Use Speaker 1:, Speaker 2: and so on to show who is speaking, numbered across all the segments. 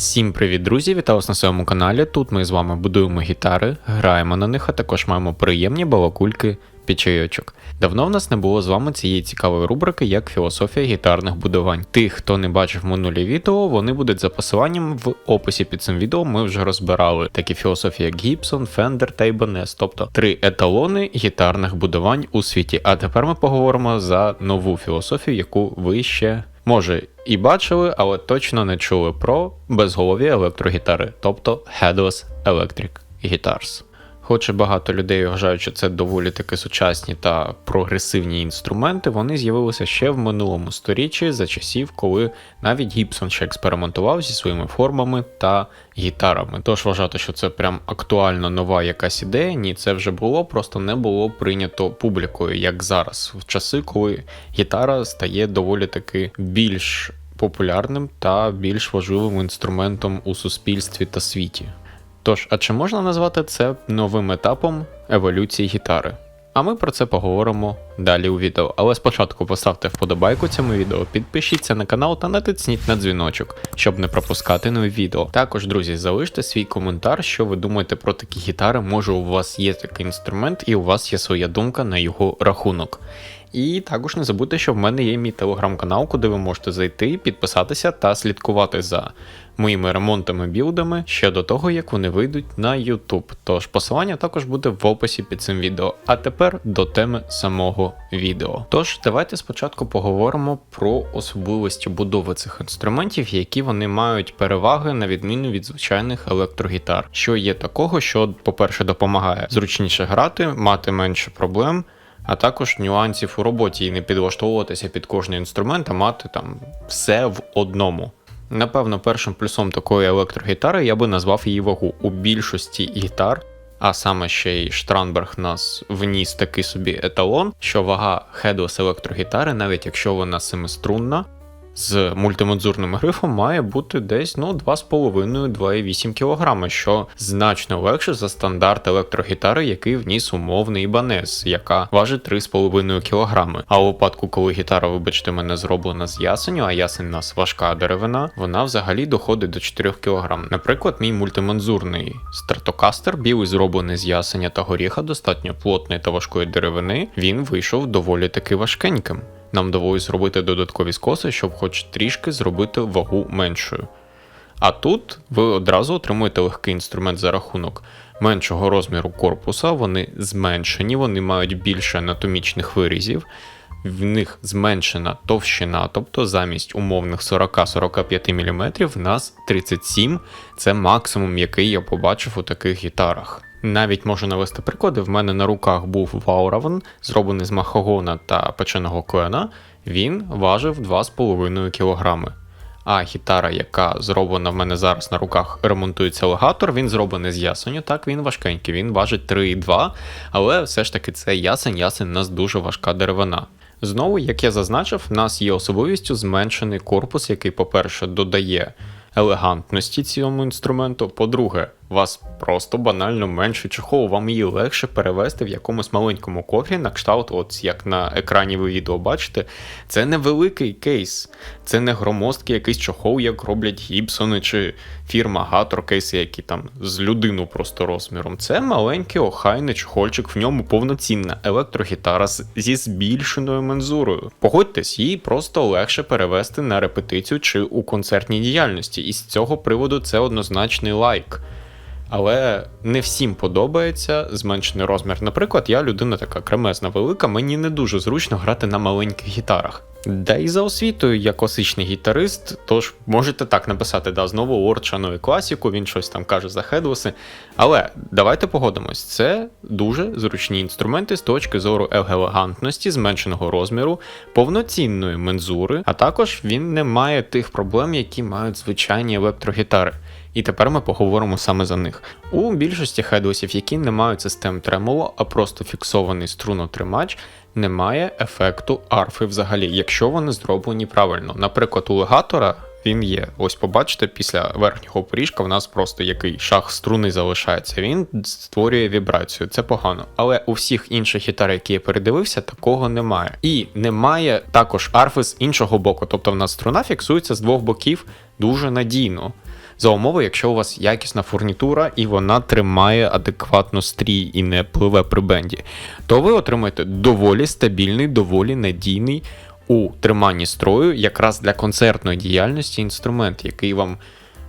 Speaker 1: Всім привіт, друзі! Вітаю вас на своєму каналі. Тут ми з вами будуємо гітари, граємо на них, а також маємо приємні балакульки під чайочок. Давно в нас не було з вами цієї цікавої рубрики, як філософія гітарних будувань. Тих, хто не бачив минулі відео, вони будуть за посиланням в описі під цим відео. Ми вже розбирали такі філософії, як Gibson, Fender та Ibanez, тобто три еталони гітарних будувань у світі. А тепер ми поговоримо за нову філософію, яку ви ще може і бачили, але точно не чули про безголові електрогітари, тобто Headless Electric Guitars. Хоч і багато людей вважають, що це доволі таки сучасні та прогресивні інструменти, вони з'явилися ще в минулому сторіччі за часів, коли навіть Гібсон ще експериментував зі своїми формами та гітарами. Тож вважати, що це прям актуально нова якась ідея, ні, це вже було, просто не було прийнято публікою, як зараз, в часи, коли гітара стає доволі таки більш популярним та більш важливим інструментом у суспільстві та світі. Тож, а чи можна назвати це новим етапом еволюції гітари? А ми про це поговоримо далі у відео. Але спочатку поставте вподобайку цьому відео, підпишіться на канал та натисніть на дзвіночок, щоб не пропускати нові відео. Також, друзі, залиште свій коментар, що ви думаєте про такі гітари. Може, у вас є такий інструмент і у вас є своя думка на його рахунок. І також не забудьте, що в мене є мій телеграм-канал, куди ви можете зайти, підписатися та слідкувати за моїми ремонтами білдами ще до того, як вони вийдуть на YouTube. Тож посилання також буде в описі під цим відео. А тепер до теми самого відео. Тож, давайте спочатку поговоримо про особливості будови цих інструментів, які вони мають переваги на відміну від звичайних електрогітар. Що є такого, що, по-перше, допомагає зручніше грати, мати менше проблем а також нюансів у роботі і не підлаштовуватися під кожний інструмент, а мати там все в одному. Напевно, першим плюсом такої електрогітари я би назвав її вагу у більшості гітар. А саме ще й Штранберг нас вніс такий собі еталон, що вага Headless електрогітари, навіть якщо вона семиструнна, з мультимодзурним грифом має бути десь ну 2,5-2,8 кг, що значно легше за стандарт електрогітари, який вніс умовний Ibanez, яка важить 3,5 кг. А у випадку, коли гітара, вибачте, мене зроблена з ясеню, а ясень у нас важка деревина, вона взагалі доходить до 4 кг. Наприклад, мій мультимонзурний стратокастер, білий зроблений з ясеня та горіха, достатньо плотної та важкої деревини, він вийшов доволі таки важкеньким. Нам довелось зробити додаткові скоси, щоб хоч трішки зробити вагу меншою. А тут ви одразу отримуєте легкий інструмент за рахунок меншого розміру корпуса, вони зменшені, вони мають більше анатомічних вирізів, в них зменшена товщина, тобто замість умовних 40-45 мм в нас 37 це максимум, який я побачив у таких гітарах. Навіть можу навести приклади. В мене на руках був Ваураван, зроблений з махагона та печеного клена. Він важив 2,5 кг. А гітара, яка зроблена в мене зараз на руках, ремонтується легатор, він зроблений з ясеню. Так, він важкенький, він важить 3,2, але все ж таки це ясень, ясень у нас дуже важка деревина. Знову, як я зазначив, в нас є особливістю зменшений корпус, який, по-перше, додає елегантності цьому інструменту. По-друге, вас просто банально менше чохол, вам її легше перевести в якомусь маленькому кофі на кшталт, от як на екрані ви відео бачите, це не великий кейс, це не громоздкий якийсь чохол, як роблять Гібсони чи фірма Гатор кейси, які там з людину просто розміром. Це маленький охайний чохольчик, в ньому повноцінна електрогітара зі збільшеною мензурою. Погодьтесь, її просто легше перевести на репетицію чи у концертній діяльності, і з цього приводу це однозначний лайк. Але не всім подобається зменшений розмір. Наприклад, я людина така кремезна велика, мені не дуже зручно грати на маленьких гітарах. Да і за освітою я класичний гітарист, тож можете так написати, да, знову Лорд шанує класіку, він щось там каже за хедлеси. Але давайте погодимось, це дуже зручні інструменти з точки зору елегантності, зменшеного розміру, повноцінної мензури, а також він не має тих проблем, які мають звичайні електрогітари. І тепер ми поговоримо саме за них. У більшості хедлесів, які не мають систем тремоло, а просто фіксований струнотримач, немає ефекту арфи взагалі, якщо вони зроблені правильно. Наприклад, у легатора. Він є. Ось побачите, після верхнього поріжка в нас просто який шах струни залишається. Він створює вібрацію, це погано. Але у всіх інших гітар, які я передивився, такого немає. І немає також арфи з іншого боку. Тобто в нас струна фіксується з двох боків дуже надійно. За умови, якщо у вас якісна фурнітура і вона тримає адекватно стрій і не пливе при бенді, то ви отримаєте доволі стабільний, доволі надійний у триманні строю, якраз для концертної діяльності інструмент, який вам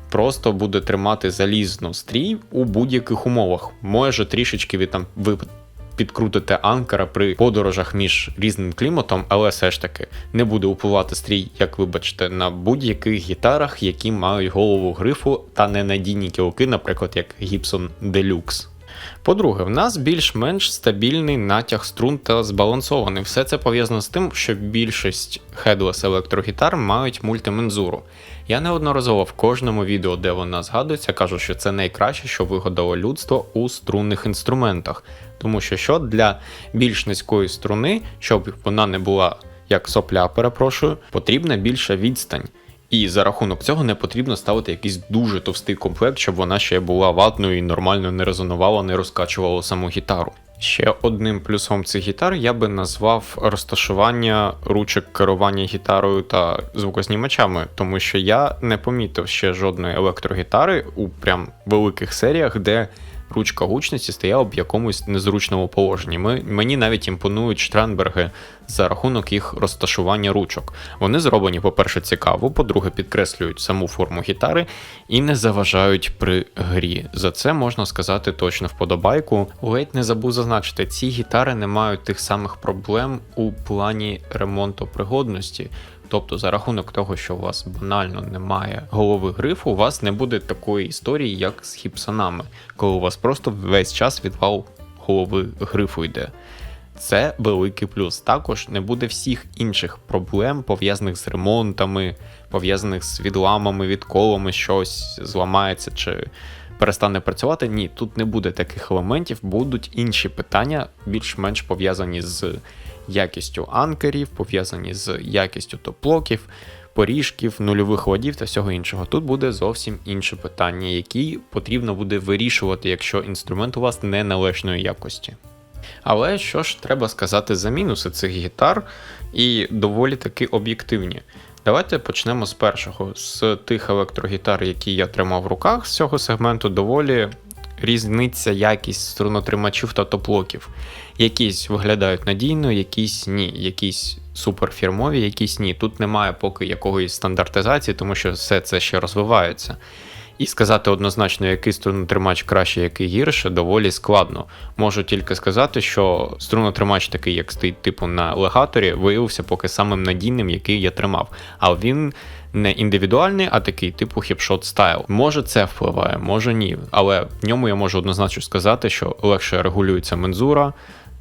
Speaker 1: просто буде тримати залізно стрій у будь-яких умовах. Може трішечки ви там підкрутите анкера при подорожах між різним кліматом, але все ж таки не буде впливати стрій, як ви бачите, на будь-яких гітарах, які мають голову грифу та ненадійні кілки, наприклад, як Gibson Deluxe. По-друге, в нас більш-менш стабільний натяг струн та збалансований. Все це пов'язано з тим, що більшість headless електрогітар мають мультимензуру. Я неодноразово в кожному відео, де вона згадується, кажу, що це найкраще, що вигадало людство у струнних інструментах. Тому що що для більш низької струни, щоб вона не була як сопля, перепрошую, потрібна більша відстань. І за рахунок цього не потрібно ставити якийсь дуже товстий комплект, щоб вона ще була ватною і нормально не резонувала, не розкачувала саму гітару. Ще одним плюсом цих гітар я би назвав розташування ручок керування гітарою та звукознімачами, тому що я не помітив ще жодної електрогітари у прям великих серіях, де ручка гучності стояла в якомусь незручному положенні. Ми, Мені навіть імпонують штренберги за рахунок їх розташування ручок. Вони зроблені, по-перше, цікаво, по-друге, підкреслюють саму форму гітари і не заважають при грі. За це можна сказати точно вподобайку. Ледь не забув зазначити, ці гітари не мають тих самих проблем у плані ремонту пригодності. Тобто, за рахунок того, що у вас банально немає голови грифу, у вас не буде такої історії, як з хіпсонами, коли у вас просто весь час відвал голови грифу йде. Це великий плюс. Також не буде всіх інших проблем, пов'язаних з ремонтами, пов'язаних з відламами, відколами, щось зламається чи перестане працювати. Ні, тут не буде таких елементів, будуть інші питання, більш-менш пов'язані з якістю анкерів, пов'язані з якістю топлоків, поріжків, нульових ладів та всього іншого. Тут буде зовсім інше питання, які потрібно буде вирішувати, якщо інструмент у вас не належної якості. Але що ж треба сказати за мінуси цих гітар, і доволі таки об'єктивні. Давайте почнемо з першого. З тих електрогітар, які я тримав в руках з цього сегменту, доволі різниця якість струнотримачів та топлоків. Якісь виглядають надійно, якісь ні, якісь суперфірмові, якісь ні. Тут немає поки якоїсь стандартизації, тому що все це ще розвивається. І сказати однозначно, який струнотримач краще, який гірше, доволі складно. Можу тільки сказати, що струнотримач, такий, як стоїть типу на легаторі, виявився поки самим надійним, який я тримав. А він не індивідуальний, а такий типу хіпшот стайл. Може це впливає, може ні. Але в ньому я можу однозначно сказати, що легше регулюється мензура.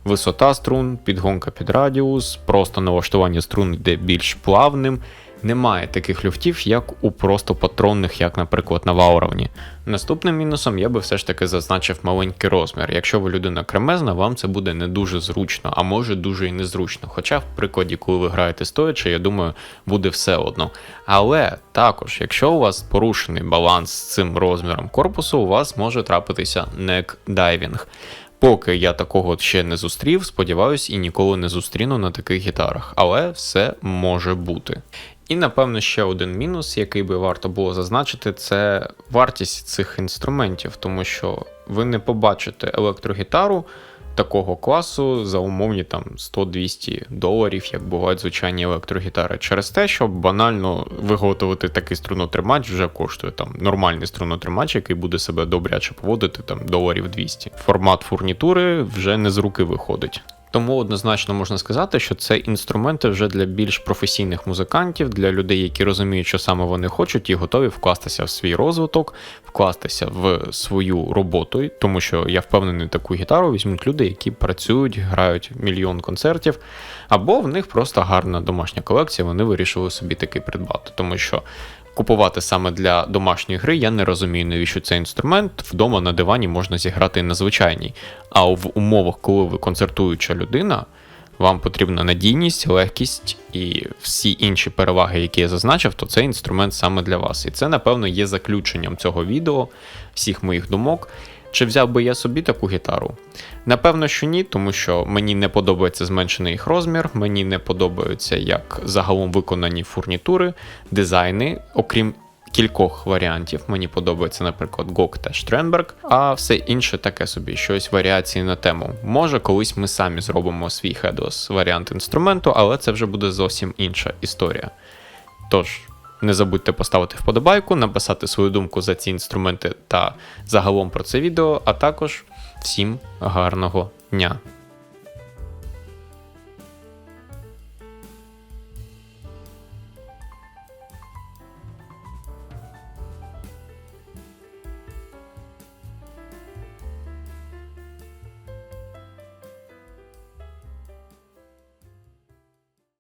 Speaker 1: Висота струн, підгонка під радіус, просто налаштування струн йде більш плавним, немає таких люфтів, як у просто патронних, як, наприклад, на Вауровні. Наступним мінусом я би все ж таки зазначив маленький розмір. Якщо ви людина кремезна, вам це буде не дуже зручно, а може дуже і незручно. Хоча, в прикладі, коли ви граєте стоячи, я думаю, буде все одно. Але також, якщо у вас порушений баланс з цим розміром корпусу, у вас може трапитися нек-дайвінг. Поки я такого ще не зустрів, сподіваюсь, і ніколи не зустріну на таких гітарах, але все може бути. І напевно ще один мінус, який би варто було зазначити, це вартість цих інструментів, тому що ви не побачите електрогітару такого класу за умовні там 100-200 доларів, як бувають звичайні електрогітари. Через те, що банально виготовити такий струнотримач вже коштує там нормальний струнотримач, який буде себе добряче поводити, там доларів 200. Формат фурнітури вже не з руки виходить. Тому однозначно можна сказати, що це інструменти вже для більш професійних музикантів, для людей, які розуміють, що саме вони хочуть, і готові вкластися в свій розвиток, вкластися в свою роботу, тому що я впевнений, таку гітару візьмуть люди, які працюють, грають мільйон концертів, або в них просто гарна домашня колекція, вони вирішили собі таки придбати, тому що купувати саме для домашньої гри, я не розумію, навіщо цей інструмент. Вдома на дивані можна зіграти на звичайній. А в умовах, коли ви концертуюча людина, вам потрібна надійність, легкість і всі інші переваги, які я зазначив, то цей інструмент саме для вас. І це, напевно, є заключенням цього відео, всіх моїх думок. Чи взяв би я собі таку гітару? Напевно, що ні, тому що мені не подобається зменшений їх розмір, мені не подобаються як загалом виконані фурнітури, дизайни, окрім кількох варіантів. Мені подобається, наприклад, Гок та Штренберг, а все інше таке собі, щось варіації на тему. Може, колись ми самі зробимо свій хедос варіант інструменту, але це вже буде зовсім інша історія. Тож, не забудьте поставити вподобайку, написати свою думку за ці інструменти та загалом про це відео, а також всім гарного дня.